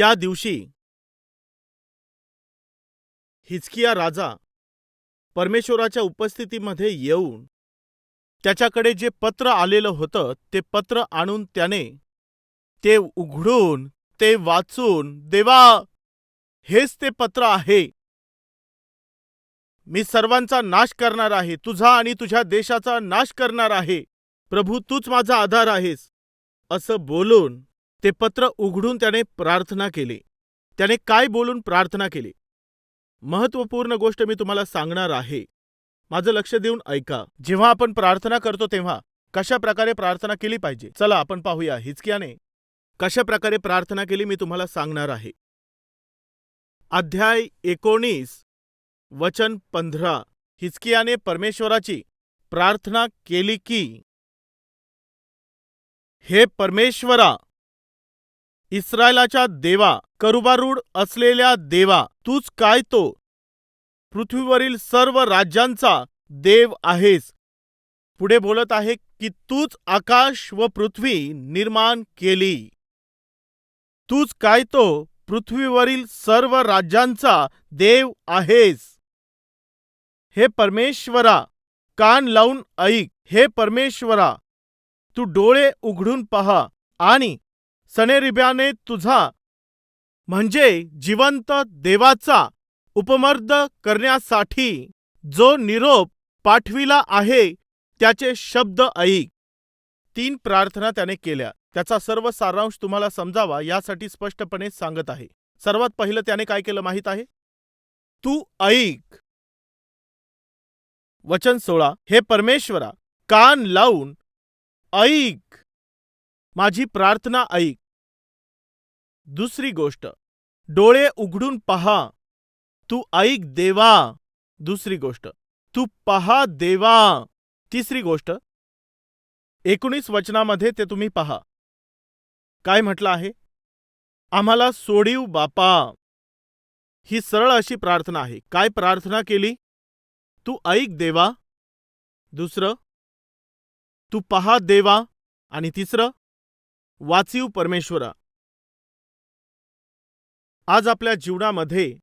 त्या दिवशी हिचकिया राजा परमेश्वराच्या उपस्थितीमध्ये येऊन त्याच्याकडे जे पत्र आलेलं होतं ते पत्र आणून त्याने ते उघडून ते वाचून देवा हेच ते पत्र आहे. मी सर्वांचा नाश करणार आहे. तुझा आणि तुझ्या देशाचा नाश करणार आहे. प्रभू तूच माझा आधार आहेस. असं बोलून ते पत्र उघडून त्याने प्रार्थना केली. त्याने काय बोलून प्रार्थना केली? महत्त्वपूर्ण गोष्ट मी तुम्हाला सांगणार आहे. माझं लक्ष देऊन ऐका. जेव्हा आपण प्रार्थना करतो तेव्हा कशा प्रकारे प्रार्थना केली पाहिजे? चला आपण पाहूया. हिचकियाने कशा प्रकारे प्रार्थना केली मी तुम्हाला सांगणार आहे. अध्याय एकोणीस वचन पंधरा. हिचकियाने परमेश्वराची प्रार्थना केली की हे परमेश्वरा इस्रायलाच्या देवा करुबारूढ असलेल्या देवा तूच काय तो? पृथ्वीवरील सर्व राज्यांचा देव आहेस. पुढे बोलत आहे की तूच आकाश व पृथ्वी निर्माण केली. तूच काय तो? पृथ्वीवरील सर्व राज्यांचा देव आहेस. हे परमेश्वरा कान लावून ऐक. हे परमेश्वरा तू डोळे उघडून पहा आणि सनेरिब्याने तुझा म्हणजे जिवंत देवाचा उपमर्द करण्यासाठी जो निरोप पाठविला आहे त्याचे शब्द ऐक. तीन प्रार्थना त्याने केल्या. त्याचा सर्व सारांश तुम्हाला समजावा यासाठी स्पष्टपणे सांगत आहे. सर्वात पहिलं त्याने काय केलं माहीत आहे? तू ऐक. वचन सोळा. हे परमेश्वरा कान लावून ऐक. माझी प्रार्थना ऐक. दुसरी गोष्ट डोळे उघडून पहा. तू ऐक देवा. दुसरी गोष्ट तू पहा देवा. तिसरी गोष्ट एकोणीस वचनामध्ये ते तुम्ही पहा. काय म्हटलं आहे? आम्हाला सोडीव बापा. ही सरळ अशी प्रार्थना आहे. काय प्रार्थना केली? तू ऐक देवा. दुसरं तू पहा देवा. आणि तिसरं वाचीव परमेश्वरा. आज आपल्या जीवनामध्ये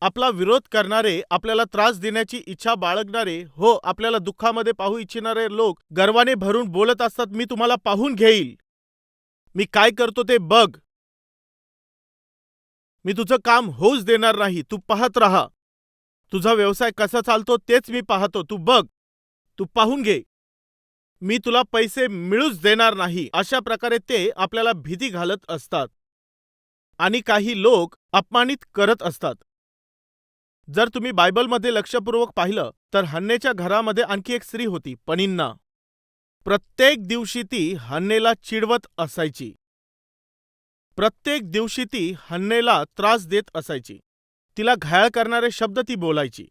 आपला विरोध करणारे आपल्याला त्रास देण्याची इच्छा बाळगणारे हो आपल्याला दुःखामध्ये पाहू इच्छिणारे लोक गर्वाने भरून बोलत असतात मी तुम्हाला पाहून घेईल. मी काय करतो ते बघ. मी तुझं काम होऊच देणार नाही तू पाहत राहा. तुझा व्यवसाय कसा चालतो तेच मी पाहतो तू बघ. तू पाहून घे. मी तुला पैसे मिळूच देणार नाही अशा प्रकारे ते आपल्याला भीती घालत असतात. आणि काही लोक अपमानित करत असतात. जर तुम्ही बायबलमध्ये लक्षपूर्वक पाहिलं तर हन्नेच्या घरामध्ये आणखी एक स्त्री होती पनिन्ना. प्रत्येक दिवशी ती हन्नेला चिडवत असायची. प्रत्येक दिवशी ती हन्नेला त्रास देत असायची. तिला घायाळ करणारे शब्द ती बोलायची.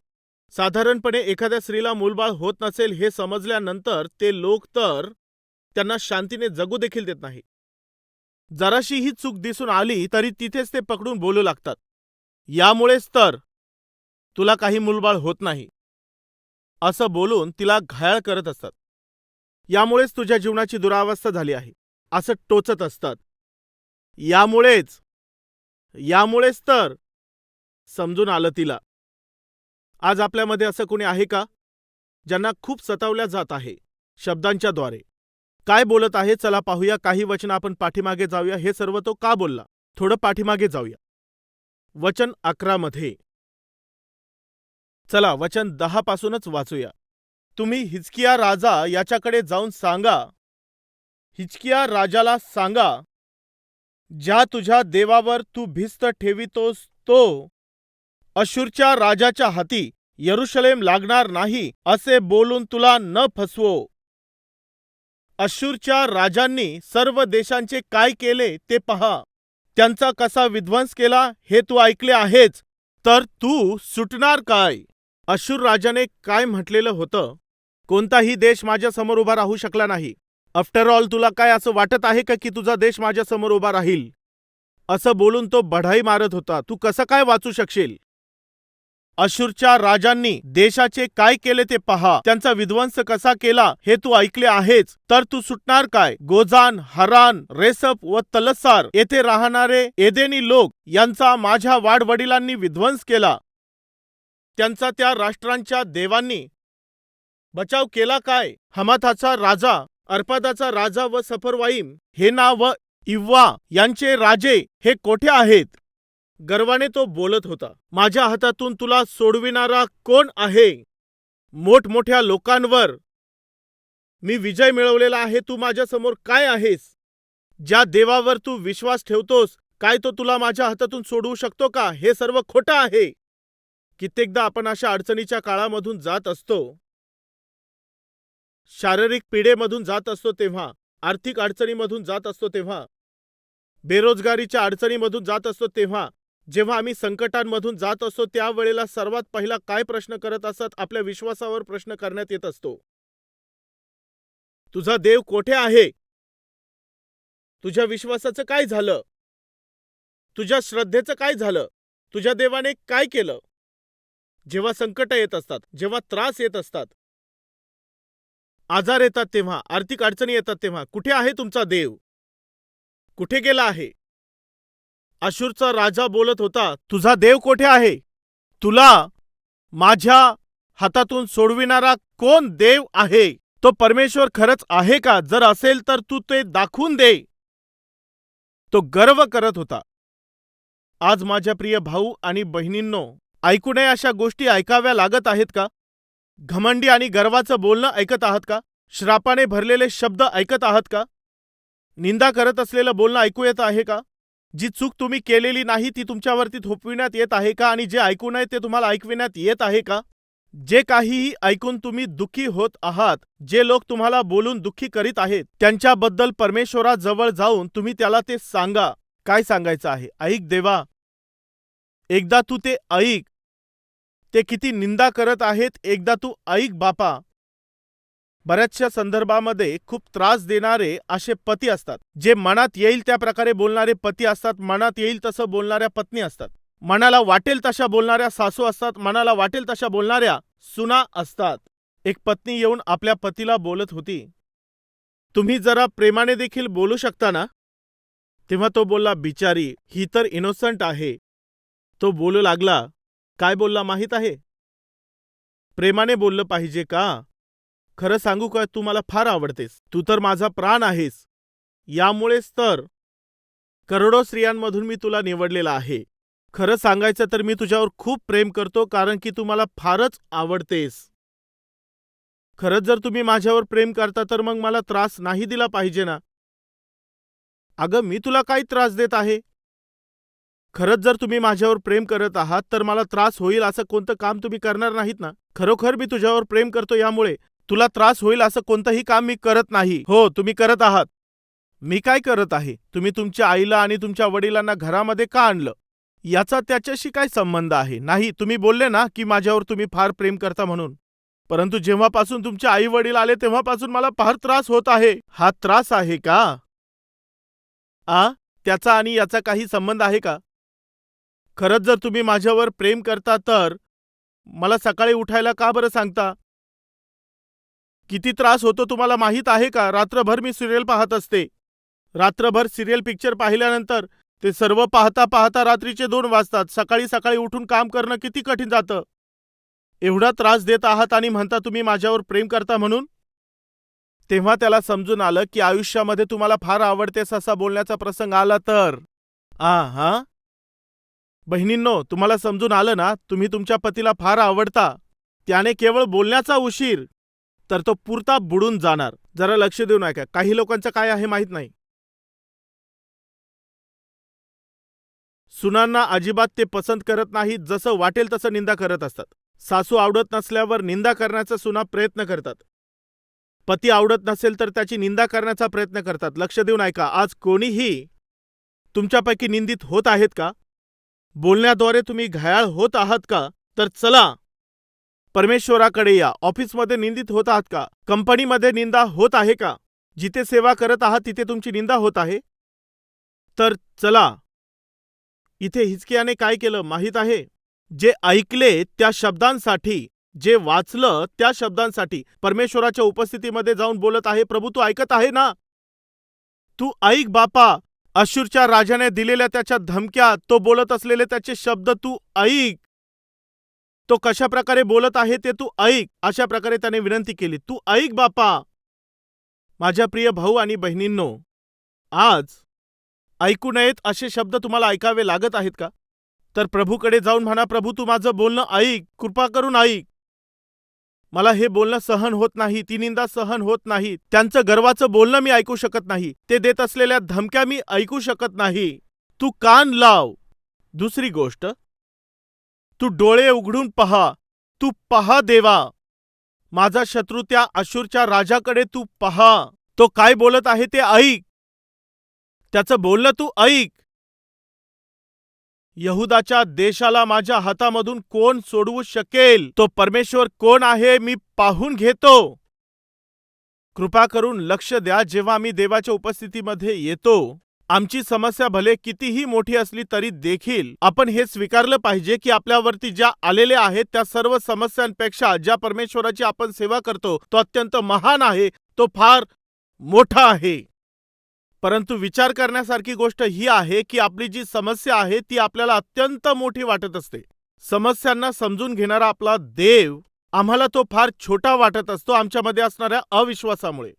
साधारणपणे एखाद्या स्त्रीला मूलबाळ होत नसेल हे समजल्यानंतर ते लोक तर त्यांना शांतीने जगू देखील देत नाही जराशी ही चूक दिसून आली तरी तिथेच ते पकडून बोलू लागतात. यामुळेच तर तुला काही मूलबाळ होत नाही. असं बोलून तिला घायाळ करत असतात. यामुळेच तुझ्या जीवनाची दुरावस्था झाली आहे. असं टोचत असतात. यामुळेच यामुळेच तर समजून आलं तिला. आज आपल्यामध्ये असं कोणी आहे का? ज्यांना खूप सतावल्या जात आहे शब्दांच्या द्वारे. काय बोलत आहे? चला पाहूया. काही वचन आपण पाठीमागे जाऊया. हे सर्व तो का बोलला? थोडं पाठीमागे जाऊया. वचन अकरा मध्ये. चला वचन दहा पासूनच वाचूया. तुम्ही हिचकिया राजा याच्याकडे जाऊन सांगा. हिचकिया राजाला सांगा ज्या तुझ्या देवावर तू भिस्त ठेवितोस तो अशूरच्या राजाच्या हाती यरुशलेम लागणार नाही असे बोलून तुला न फसवो. अशूरच्या राजांनी सर्व देशांचे काय केले ते पहा. त्यांचा कसा विध्वंस केला हे तू ऐकले आहेच तर तू सुटणार काय? अशूर राजाने काय म्हटलेलं होतं? कोणताही देश माझ्यासमोर उभा राहू शकला नाही. आफ्टर ऑल तुला काय असं वाटत आहे का की तुझा देश माझ्यासमोर उभा राहील? असं बोलून तो बढाई मारत होता. तू कसं काय वाचू शकशील? अशूरच्या राजांनी देशाचे काय केले ते पहा. त्यांचा विध्वंस कसा केला हे तू ऐकले आहेच तर तू सुटणार काय? गोजान हरान रेसप व तलसार येथे राहणारे एदेनी लोक यांचा माझ्या वाडवडिलांनी विध्वंस केला. त्यांचा त्या राष्ट्रांच्या देवांनी बचाव केला काय? हमाथाचा राजा अर्पादाचा राजा व सफरवाईम हे नाव व इव्वा यांचे राजे हे कोठे आहेत? गर्वाने तो बोलत होता माझ्या हातातून तुला सोडविणारा कोण आहे? मोठमोठ्या लोकांवर. मी विजय मिळवलेला आहे तू माझ्यासमोर काय आहेस? ज्या देवावर तू विश्वास ठेवतोस काय तो तुला माझ्या हातातून सोडवू शकतो का? हे सर्व खोटं आहे. कित्येकदा आपण अशा अडचणीच्या काळामधून जात असतो. शारीरिक पिढेमधून जात असतो तेव्हा आर्थिक अडचणीमधून जात असतो तेव्हा बेरोजगारीच्या अडचणीमधून जात असतो तेव्हा जेव्हा आम्ही संकटांमधून जात असतो त्यावेळेला सर्वात पहिला काय प्रश्न करत असत आपल्या विश्वासावर प्रश्न करण्यात येत असतो. तुझा देव कोठे आहे? तुझ्या विश्वासाचं काय झालं? तुझ्या श्रद्धेचं काय झालं? तुझ्या देवाने काय केलं? जेव्हा संकट येत असतात जेव्हा त्रास येत असतात आजार येतात तेव्हा आर्थिक अडचणी येतात तेव्हा कुठे आहे तुमचा देव? कुठे गेला आहे? अशूरचा राजा बोलत होता तुझा देव कोठे आहे? तुला माझ्या हातातून सोडविणारा कोण देव आहे? तो परमेश्वर खरंच आहे का? जर असेल तर तू ते दाखवून दे. तो गर्व करत होता. आज माझ्या प्रिय भाऊ आणि बहिणींनो ऐकू नये अशा गोष्टी ऐकाव्या लागत आहेत का? घमंडी आणि गर्वाचं बोलणं ऐकत आहात का? श्रापाने भरलेले शब्द ऐकत आहात का? निंदा करत असलेलं बोलणं ऐकू येत आहे का? जी चूक तुम्ही केलेली नाही ती तुमच्यावरती थोपविण्यात येत आहे का? आणि जे ऐकू नये ते तुम्हाला ऐकविण्यात येत आहे का? जे काहीही ऐकून तुम्ही दुःखी होत आहात जे लोक तुम्हाला बोलून दुःखी करीत आहेत त्यांच्याबद्दल परमेश्वराजवळ जाऊन तुम्ही त्याला ते सांगा. काय सांगायचं आहे? ऐक देवा. एकदा तू ते ऐक. ते किती निंदा करत आहेत एकदा तू ऐक बापा. बऱ्याचशा संदर्भामध्ये खूप त्रास देणारे असे पती असतात. जे मनात येईल त्या प्रकारे बोलणारे पती असतात मनात येईल तसं बोलणाऱ्या पत्नी असतात. मनाला वाटेल तशा बोलणाऱ्या सासू असतात मनाला वाटेल तशा बोलणाऱ्या सुना असतात. एक पत्नी येऊन आपल्या पतीला बोलत होती. तुम्ही जरा प्रेमाने देखील बोलू शकता ना? तेव्हा तो बोलला बिचारी ही तर इनोसंट आहे. तो बोलू लागला काय बोलला माहीत आहे? प्रेमाने बोललं पाहिजे का? खरं सांगू का तू मला फार आवडतेस. तू तर माझा प्राण आहेस. यामुळेच तर करोडो स्त्रियांमधून मी तुला निवडलेला आहे. खरं सांगायचं तर मी तुझ्यावर खूप प्रेम करतो कारण की तू मला फारच आवडतेस. खरंच जर तुम्ही माझ्यावर प्रेम करता तर मग मला त्रास नाही दिला पाहिजे ना? अगं मी तुला काही त्रास देत आहे? खरंच जर तुम्ही माझ्यावर प्रेम करत आहात तर मला त्रास होईल असं कोणतं काम तुम्ही करणार नाहीत ना? खरोखर मी तुझ्यावर प्रेम करतो यामुळे. तुला त्रास होईल असं कोणतंही काम मी करत नाही. हो तुम्ही करत आहात. मी काय करत आहे? तुम्ही तुमच्या आईला आणि तुमच्या वडिलांना घरामध्ये का आणलं? याचा त्याच्याशी काय संबंध आहे? नाही तुम्ही बोलले ना की माझ्यावर तुम्ही फार प्रेम करता म्हणून. परंतु जेव्हापासून तुमचे आई वडील आले तेव्हापासून मला फार त्रास होत आहे. हा त्रास आहे का? आ? त्याचा आणि याचा काही संबंध आहे का? खरंच जर तुम्ही माझ्यावर प्रेम करता तर? मला सकाळी उठायला का बरं सांगता? किती त्रास होतो तुम्हाला माहीत आहे का? रात्रभर मी सिरियल पाहत असते. रात्रभर सिरियल पिक्चर पाहिल्यानंतर ते सर्व पाहता पाहता रात्रीचे दोन वाजतात. सकाळी सकाळी उठून काम करणं किती कठीण जातं. एवढा त्रास देत आहात आणि म्हणता तुम्ही माझ्यावर प्रेम करता म्हणून? तेव्हा त्याला समजून आलं की आयुष्यामध्ये तुम्हाला फार आवडतेस असा बोलण्याचा प्रसंग आला तर. आ हा बहिणींनो तुम्हाला समजून आलं ना? तुम्ही तुमच्या पतीला फार आवडता. त्याने केवळ बोलण्याचा उशीर. तर तो पुरता बुडून जाणार. जरा लक्ष देऊन ऐका. काही लोकांचं काय आहे माहीत नाही. सुनांना अजिबात ते पसंत करत नाहीत जसं वाटेल तसं निंदा करत असतात. सासू आवडत नसल्यावर निंदा करण्याचा सुना प्रयत्न करतात. पती आवडत नसेल तर त्याची निंदा करण्याचा प्रयत्न करतात. लक्ष देऊन ऐका. आज कोणीही तुमच्यापैकी निंदित होत आहेत का? बोलण्याद्वारे तुम्ही घायाळ होत आहात का? तर चला परमेश्वराकडे या. ऑफिसमध्ये निंदित होत आहात का? कंपनीमध्ये निंदा होत आहे का? जिथे सेवा करत आहात तिथे तुमची निंदा होत आहे? तर चला. इथे हिचकियाने काय केलं माहीत आहे? जे ऐकले त्या शब्दांसाठी जे वाचलं त्या शब्दांसाठी परमेश्वराच्या उपस्थितीमध्ये जाऊन बोलत आहे प्रभू तू ऐकत आहे ना? तू ऐक बापा. अशूरच्या राजाने दिलेल्या त्याच्या धमक्या तो बोलत असलेले त्याचे शब्द तू ऐक. तो कशा प्रकारे बोलत आहे ते तू ऐक अशा प्रकारे त्याने विनंती केली. तू ऐक बापा माझ्या प्रिय भाऊ आणि बहिणींनो आज ऐकू नयेत असे शब्द तुम्हाला ऐकावे लागत आहेत का? तर प्रभूकडे जाऊन म्हणा प्रभू तू माझं बोलणं ऐक कृपा करून ऐक. मला हे बोलणं सहन होत नाही ती निंदा सहन होत नाही त्यांचं गर्वाचं बोलणं मी ऐकू शकत नाही ते देत असलेल्या धमक्या मी ऐकू शकत नाही. तू कान लाव. दुसरी गोष्ट तू डोळे उघडून पहा. तू पहा देवा. माझा शत्रू त्या अशूरच्या राजाकडे तू पहा. तो काय बोलत आहे ते ऐक. त्याचं बोलणं तू ऐक. यहुदाच्या देशाला माझ्या हातामधून कोण सोडवू शकेल? तो परमेश्वर कोण आहे मी पाहून घेतो. कृपा करून लक्ष द्या जेव्हा मी देवाच्या उपस्थितीमध्ये येतो. आमची समस्या भले कितीही मोठी असली तरी देखील आपण हे स्वीकारलं पाहिजे की आपल्यावरती ज्या आलेल्या आहेत त्या सर्व समस्यांपेक्षा ज्या परमेश्वराची आपण सेवा करतो तो अत्यंत महान आहे तो फार मोठा आहे. परंतु विचार करण्यासारखी गोष्ट ही आहे की आपली जी समस्या आहे ती आपल्याला अत्यंत मोठी वाटत असते. समस्यांना समजून घेणारा आपला देव आम्हाला तो फार छोटा वाटत असतो आमच्यामध्ये असणाऱ्या अविश्वासामुळे.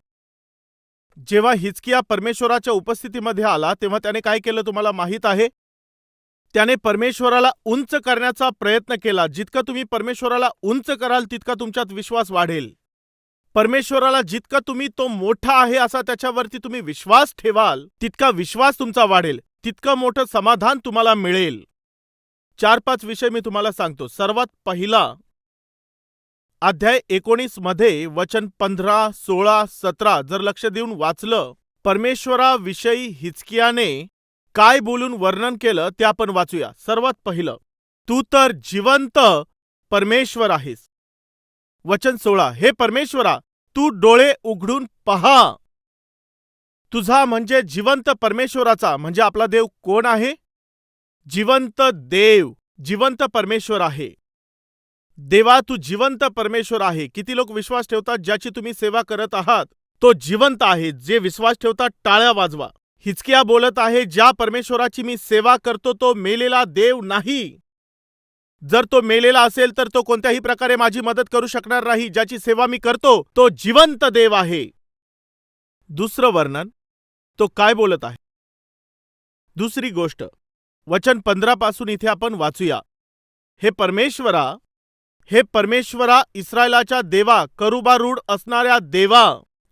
जेव्हा हिचकिया परमेश्वराच्या उपस्थितीमध्ये आला तेव्हा त्याने काय केलं तुम्हाला माहीत आहे? त्याने परमेश्वराला उंच करण्याचा प्रयत्न केला. जितकं तुम्ही परमेश्वराला उंच कराल तितका तुमच्यात विश्वास वाढेल. परमेश्वराला जितका तुम्ही तो मोठा आहे असा त्याच्यावरती तुम्ही विश्वास ठेवाल तितका विश्वास तुमचा वाढेल. तितकं मोठं समाधान तुम्हाला मिळेल. चार पाच विषय मी तुम्हाला सांगतो. सर्वात पहिला अध्याय एकोणीसमध्ये वचन पंधरा सोळा सतरा जर लक्ष देऊन वाचलं परमेश्वराविषयी हिचकियाने काय बोलून वर्णन केलं ते आपण वाचूया. सर्वात पहिलं तू तर जिवंत परमेश्वर आहेस. वचन सोळा हे परमेश्वरा तू डोळे उघडून पहा. तुझा म्हणजे जिवंत परमेश्वराचा म्हणजे आपला देव कोण आहे? जिवंत देव जिवंत परमेश्वर आहे. देवा तू जिवंत परमेश्वर आहे. किती लोक विश्वास ठेवतात ज्याची तुम्ही सेवा करत आहात? तो जिवंत आहे जे विश्वास ठेवतात टाळ्या वाजवा. हिचकिया बोलत आहे ज्या परमेश्वराची मी सेवा करतो तो मेलेला देव नाही. जर तो मेलेला असेल तर तो कोणत्याही प्रकारे माझी मदत करू शकणार नाही. ज्याची सेवा मी करतो तो जिवंत देव आहे. दुसरं वर्णन तो काय बोलत आहे? दुसरी गोष्ट वचन पंधरा पासून इथे आपण वाचूया. हे परमेश्वरा हे परमेश्वरा इस्रायलाच्या देवा करुबारूढ असणाऱ्या देवा.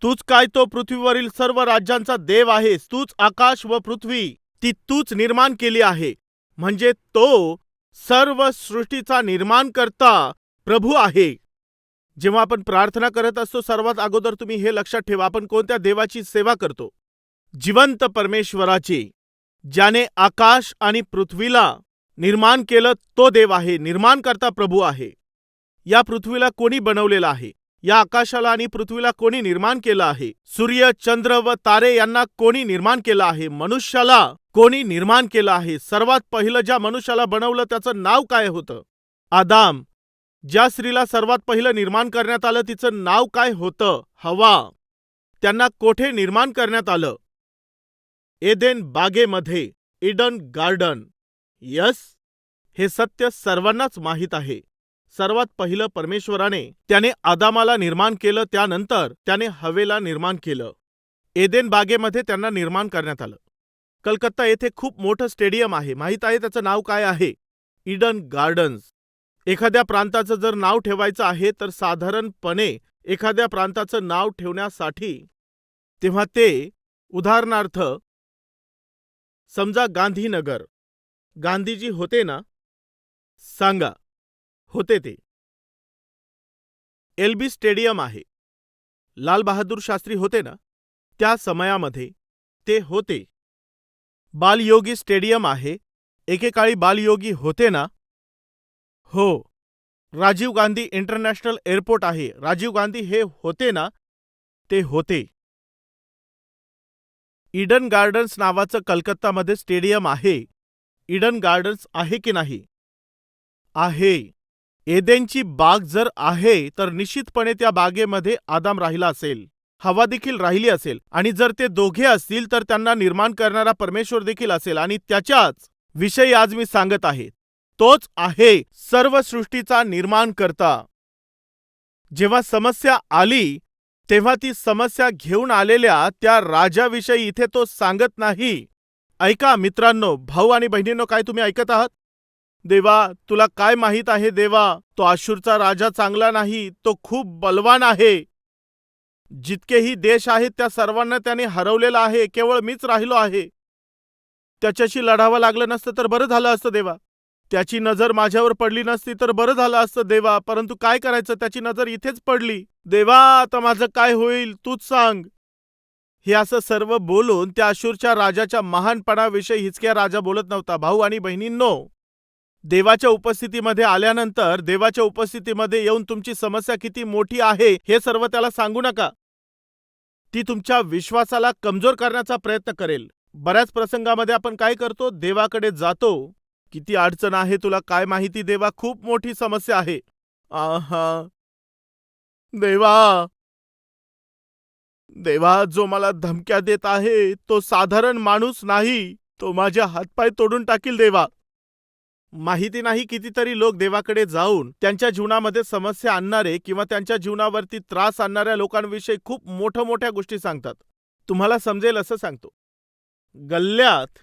तूच काय तो पृथ्वीवरील सर्व राज्यांचा देव आहेस तूच आकाश व पृथ्वी ती तूच निर्माण केली आहे. म्हणजे तो सर्व सृष्टीचा निर्माण करता प्रभू आहे. जेव्हा आपण प्रार्थना करत असतो सर्वात अगोदर तुम्ही हे लक्षात ठेवा आपण कोणत्या देवाची सेवा करतो? जिवंत परमेश्वराची ज्याने आकाश आणि पृथ्वीला निर्माण केलं तो देव आहे निर्माण करता प्रभू आहे. या पृथ्वीला कोणी बनवलेलं आहे? या आकाशाला आणि पृथ्वीला कोणी निर्माण केलं आहे? सूर्य चंद्र व तारे यांना कोणी निर्माण केलं आहे? मनुष्याला कोणी निर्माण केलं आहे? सर्वात पहिलं ज्या मनुष्याला बनवलं त्याचं नाव काय होतं? आदाम. ज्या स्त्रीला सर्वात पहिलं निर्माण करण्यात आलं तिचं नाव काय होतं? हवा. त्यांना कोठे निर्माण करण्यात आलं? एदेन बागेमध्ये. Eden garden. यस. हे सत्य सर्वांनाच माहीत आहे. सर्वात पहिलं परमेश्वराने त्याने आदामाला निर्माण केलं त्यानंतर त्याने हवेला निर्माण केलं. एदेन बागेमध्ये त्यांना निर्माण करण्यात आलं. कलकत्ता येथे खूप मोठं स्टेडियम आहे. माहीत आहे त्याचं नाव काय आहे? Eden Gardens. एखाद्या प्रांताचं जर नाव ठेवायचं आहे तर साधारणपणे एखाद्या प्रांताचं नाव ठेवण्यासाठी तेव्हा ते उदाहरणार्थ समजा गांधीनगर. गांधीजी होते ना? सांगा. होते ते. एलबी स्टेडियम आहे. लालबहादूर शास्त्री होते ना? त्या समयामध्ये ते होते. बालयोगी स्टेडियम आहे. एकेकाळी बालयोगी होते ना? हो. राजीव गांधी इंटरनॅशनल एअरपोर्ट आहे. राजीव गांधी हे होते ना? ते होते. इडन गार्डन्स नावाचं कलकत्तामध्ये स्टेडियम आहे. इडन गार्डन्स आहे की नाही? आहे. एदेनची बाग जर आहे तर निश्चितपणे त्या बागेमध्ये आदाम राहिला असेल. हवा देखील राहिली असेल. आणि जर ते दोघे असतील तर त्यांना निर्माण करणारा परमेश्वर देखील असेल. आणि त्याच्याच विषयी आज मी सांगत आहे. तोच आहे सर्व सृष्टीचा निर्माण करता जेव्हा समस्या आली तेव्हा ती समस्या घेऊन आलेल्या त्या राजाविषयी इथे तो सांगत नाही. ऐका मित्रांनो भाऊ आणि बहिणींनो काय तुम्ही ऐकत आहात? देवा तुला काय माहीत आहे देवा? तो आशूरचा राजा चांगला नाही तो खूप बलवान आहे. जितकेही देश आहेत त्या सर्वांना त्याने हरवलेला आहे केवळ मीच राहिलो आहे. त्याच्याशी लढावं लागलं नसतं तर बरं झालं असतं देवा. त्याची नजर माझ्यावर पडली नसती तर बरं झालं असतं देवा परंतु काय करायचं? त्याची नजर इथेच पडली. देवा आता माझं काय होईल तूच सांग. हे असं सर्व बोलून त्या अशूरच्या राजाच्या महानपणाविषयी हिचक्या राजा बोलत नव्हता भाऊ आणि बहिणींनो. देवाच्या उपस्थितीमध्ये आल्यानंतर देवाच्या उपस्थितीमध्ये येऊन तुमची समस्या किती मोठी आहे हे सर्व त्याला सांगू नका. ती तुमच्या विश्वासाला कमजोर करण्याचा प्रयत्न करेल. बऱ्याच प्रसंगामध्ये आपण काय करतो? देवाकडे जातो. किती अडचण आहे तुला काय माहिती? देवा खूप मोठी समस्या आहे. आहा. देवा. देवा जो मला धमक्या देत आहे तो साधारण माणूस नाही. तो माझे हातपाय तोडून टाकील देवा. माहिती नाही कितीतरी लोक देवाकडे जाऊन त्यांच्या जीवनामध्ये समस्या आणणारे किंवा त्यांच्या जीवनावरती त्रास आणणाऱ्या लोकांविषयी खूप मोठ्या मोठ्या गोष्टी सांगतात. तुम्हाला समजेल असं सांगतो. गल्ल्यात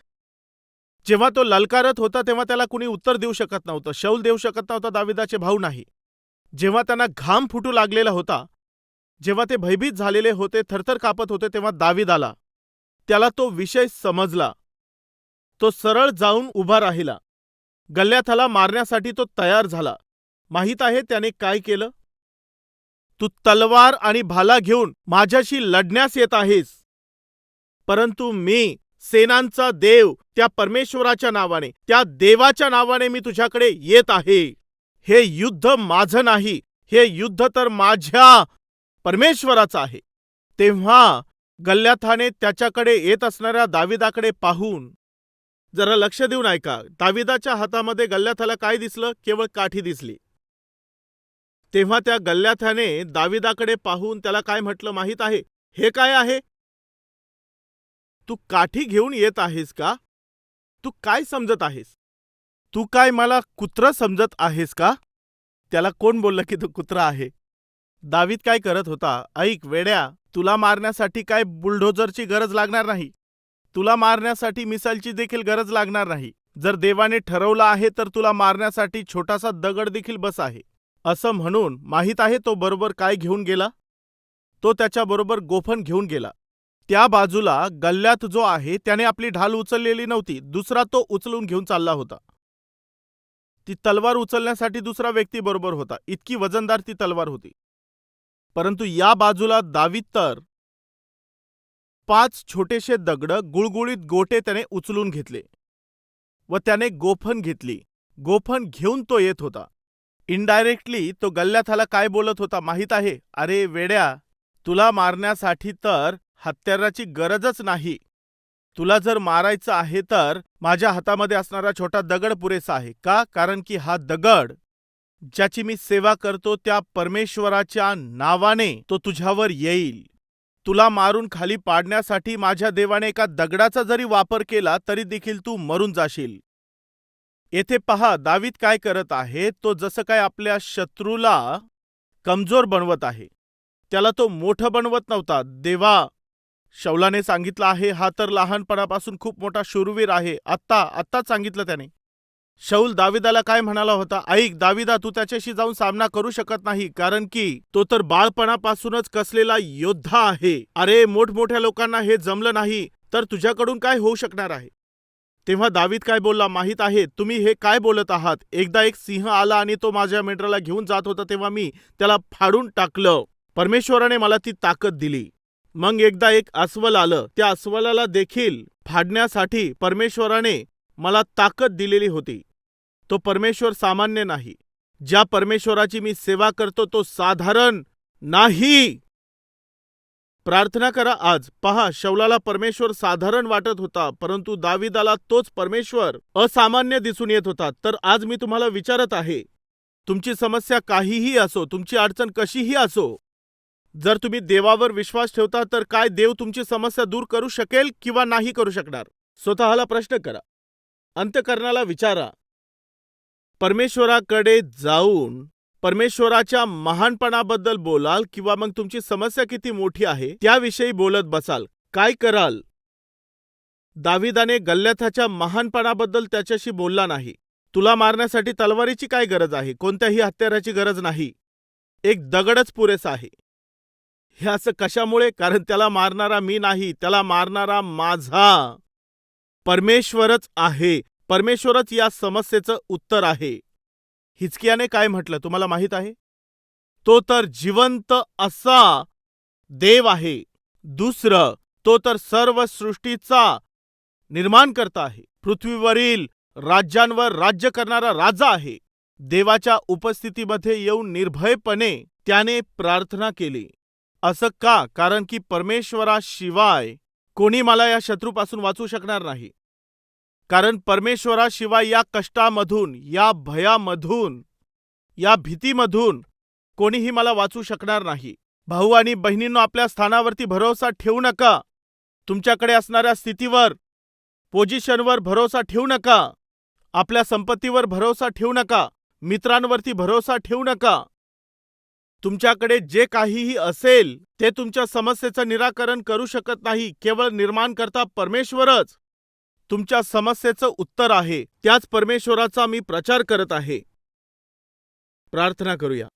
जेव्हा तो ललकारत होता तेव्हा त्याला कुणी उत्तर देऊ शकत नव्हतं. शौल देऊ शकत नव्हता दाविदाचे भाऊ नाही. जेव्हा त्यांना घाम फुटू लागलेला होता जेव्हा ते भयभीत झालेले होते थरथर कापत होते तेव्हा दावीद आला. त्याला तो विषय समजला. तो सरळ जाऊन उभा राहिला. गल्ल्याथाला मारण्यासाठी तो तयार झाला. माहीत आहे त्याने काय केलं? तू तलवार आणि भाला घेऊन माझ्याशी लढण्यास येत आहेस. परंतु मी सेनांचा देव त्या परमेश्वराच्या नावाने त्या देवाच्या नावाने मी तुझ्याकडे येत आहे. हे युद्ध माझं नाही हे युद्ध तर माझ्या परमेश्वराचं आहे. तेव्हा गल्ल्याथाने त्याच्याकडे येत असणाऱ्या दाविदाकडे पाहून जरा लक्ष देऊन ऐका. दाविदाच्या हातामध्ये गल्ल्याथाला काय दिसलं? केवळ काठी दिसली. तेव्हा त्या गल्ल्याथ्याने दाविदाकडे पाहून त्याला काय म्हटलं माहीत आहे? हे काय आहे? तू काठी घेऊन येत आहेस का? तू काय समजत आहेस? तू काय मला कुत्र समजत आहेस का? त्याला कोण बोललं की तू कुत्रा आहे? दावीद काय करत होता? ऐक वेड्या तुला मारण्यासाठी काय बुलडोजरची गरज लागणार नाही. तुला मारण्यासाठी मिसाईलची देखील गरज लागणार नाही. जर देवाने ठरवलं आहे तर तुला मारण्यासाठी छोटासा दगड देखील बस आहे. असं म्हणून माहीत आहे तो बरोबर काय घेऊन गेला? तो त्याच्याबरोबर गोफन घेऊन गेला. त्या बाजूला गल्ल्यात जो आहे त्याने आपली ढाल उचललेली नव्हती. दुसरा तो उचलून घेऊन चालला होता. ती तलवार उचलण्यासाठी दुसरा व्यक्ती बरोबर होता. इतकी वजनदार ती तलवार होती. परंतु या बाजूला दावीत तर पाच छोटेसे दगड गुळगुळीत गोटे त्याने उचलून घेतले व त्याने गोफन घेतली. गोफन घेऊन तो येत होता. इनडायरेक्टली तो गल्ल्याथाला काय बोलत होता माहीत आहे? अरे वेड्या तुला मारण्यासाठी तर हत्याराची गरजच नाही. तुला जर मारायचं आहे तर माझ्या हातामध्ये असणारा छोटा दगड पुरेसा आहे. का? कारण की हा दगड ज्याची मी सेवा करतो त्या परमेश्वराच्या नावाने तो तुझ्यावर येईल. तुला मारून खाली पाडण्यासाठी माझ्या देवाने एका दगडाचा जरी वापर केला तरी देखील तू मरून जाशील. येथे पहा दावीद काय करत आहे? तो जसं काय आपल्या शत्रूला कमजोर बनवत आहे. त्याला तो मोठं बनवत नव्हता. देवा शौलाने सांगितलं आहे हा तर लहानपणापासून खूप मोठा शूरवीर आहे. आत्ता आत्ताच सांगितलं त्याने. शौल दाविदाला काय म्हणाला होता? ऐक दाविदा तू त्याच्याशी जाऊन सामना करू शकत नाही कारण की तो तर बाळपणापासूनच कसलेला योद्धा आहे. अरे मोठमोठ्या लोकांना हे जमलं नाही तर तुझ्याकडून काय होऊ शकणार आहे? तेव्हा दावीद काय बोलला? माहीत आहे तुम्ही हे काय बोलत आहात? एकदा एक सिंह आला आणि तो माझ्या मेंढराला घेऊन जात होता तेव्हा मी त्याला फाडून टाकलं. परमेश्वराने मला ती ताकद दिली. मग एकदा एक अस्वल आलं. त्या अस्वलाला देखील फाडण्यासाठी परमेश्वराने मला ताकद दिलेली होती. तो परमेश्वर सामान्य नाही. ज्या परमेश्वराची मी सेवा करतो तो साधारण नाही. प्रार्थना करा आज. पहा शौलाला परमेश्वर साधारण वाटत होता परंतु दाविदाला तोच परमेश्वर असामान्य दिसून येत होता. तर आज मी तुम्हाला विचारत आहे तुमची समस्या काहीही असो तुमची अडचण कशीही असो जर तुम्ही देवावर विश्वास ठेवता तर काय देव तुमची समस्या दूर करू शकेल किंवा नाही करू शकणार? स्वतःला प्रश्न करा. अंतकरणाला विचारा. परमेश्वराकडे जाऊन परमेश्वराच्या महानपणाबद्दल बोलाल किंवा मग तुमची समस्या किती मोठी आहे त्याविषयी बोलत बसाल. काय कराल? दाविदाने गल्ल्याथाच्या महानपणाबद्दल त्याच्याशी बोलला नाही. तुला मारण्यासाठी तलवारीची काय गरज आहे? कोणत्याही हत्याराची गरज नाही. एक दगडच पुरेसा आहे. हे असं कशामुळे? कारण त्याला मारणारा मी नाही त्याला मारणारा माझा परमेश्वरच आहे. परमेश्वरच या समस्येचं उत्तर आहे. हिचकियाने काय म्हटलं तुम्हाला माहीत आहे? तो तर जिवंत असा देव आहे. दुसरं तो तर सर्व सृष्टीचा निर्माण करता आहे. पृथ्वीवरील राज्यांवर राज्य करणारा राजा आहे. देवाच्या उपस्थितीमध्ये येऊन निर्भयपणे त्याने प्रार्थना केली. असं का? कारण की परमेश्वराशिवाय कोणी मला या शत्रूपासून वाचू शकणार नाही. कारण परमेश्वराशिवाय या कष्टामधून या भयामधून या भीतीमधून कोणीही मला वाचू शकणार नाही. भाऊ आणि बहिणींनो आपल्या स्थानावरती भरोसा ठेवू नका. तुमच्याकडे असणाऱ्या स्थितीवर पोझिशनवर भरोसा ठेवू नका. आपल्या संपत्तीवर भरोसा ठेवू नका. मित्रांवरती भरोसा ठेवू नका. तुमच्याकडे जे काहीही असेल ते तुमच्या समस्येचं निराकरण करू शकत नाही. केवळ निर्माणकर्ता परमेश्वरच. तुमच्या समस्येचं उत्तर आहे त्याच परमेश्वराचा मी प्रचार करत आहे. प्रार्थना करूया.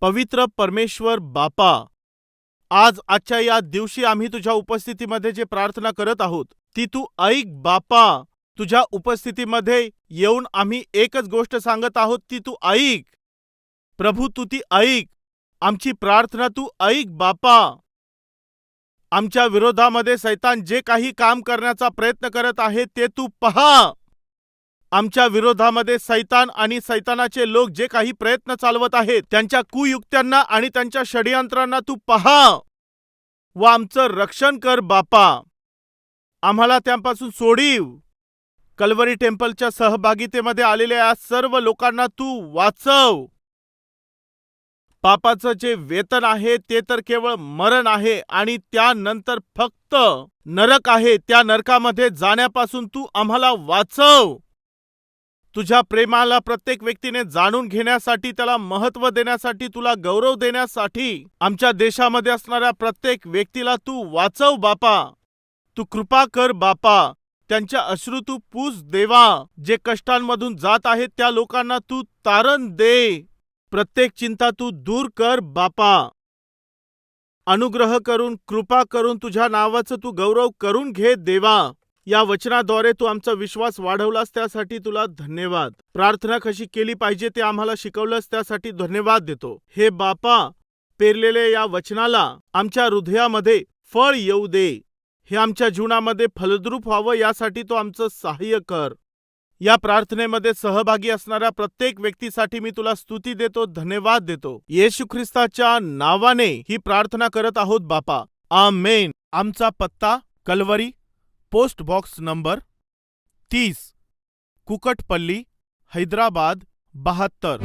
पवित्र परमेश्वर बापा आज आजच्या या दिवशी आम्ही तुझ्या उपस्थितीमध्ये जे प्रार्थना करत आहोत ती तू ऐक बापा. तुझ्या उपस्थितीमध्ये येऊन आम्ही एकच गोष्ट सांगत आहोत ती तू ऐक. प्रभू तू ती ऐक. आमची प्रार्थना तू ऐक बापा. आमच्या विरोधामध्ये सैतान जे काही काम करण्याचा प्रयत्न करत आहे ते तू पहा. आमच्या विरोधामध्ये सैतान आणि सैतानाचे लोक जे काही प्रयत्न चालवत आहेत त्यांच्या कुयुक्त्यांना आणि त्यांच्या षडयंत्रांना तू पहा. व आमचं रक्षण कर बापा. आम्हाला त्यांपासून सोडीव. कल्वरी टेम्पलच्या सहभागितेमध्ये आलेल्या या सर्व लोकांना तू वाचव. पापाचं जे वेतन आहे ते तर केवळ मरण आहे आणि त्यानंतर फक्त नरक आहे. त्या नरकामध्ये जाण्यापासून तू आम्हाला वाचव. तुझ्या प्रेमाला प्रत्येक व्यक्तीने जाणून घेण्यासाठी त्याला महत्त्व देण्यासाठी तुला गौरव देण्यासाठी आमच्या देशामध्ये असणाऱ्या प्रत्येक व्यक्तीला तू वाचव बापा. तू कृपा कर बापा. त्यांच्या अश्रू तू पूज देवा. जे कष्टांमधून जात आहेत त्या लोकांना तू तारण दे. प्रत्येक चिंता तू दूर कर बापा. अनुग्रह करून कृपा करून तुझ्या नावाचं तू गौरव करून घे देवा. या वचनाद्वारे तू आमचा विश्वास वाढवलास त्यासाठी तुला धन्यवाद. प्रार्थना कशी केली पाहिजे ते आम्हाला शिकवलंस त्यासाठी धन्यवाद देतो. हे बापा पेरलेल्या या वचनाला आमच्या हृदयामध्ये फळ येऊ दे. हे आमच्या जीवनामध्ये फलद्रूप व्हावं यासाठी तो आमचं सहाय्य कर. या प्रार्थनेमध्ये सहभागी असणाऱ्या प्रत्येक व्यक्तीसाठी मी तुला स्तुती देतो धन्यवाद देतो. येशू ख्रिस्ताच्या नावाने ही प्रार्थना करत आहोत बापा. आमेन. आमचा पत्ता कलवरी पोस्ट बॉक्स नंबर तीस कुकटपल्ली हैदराबाद बहात्तर.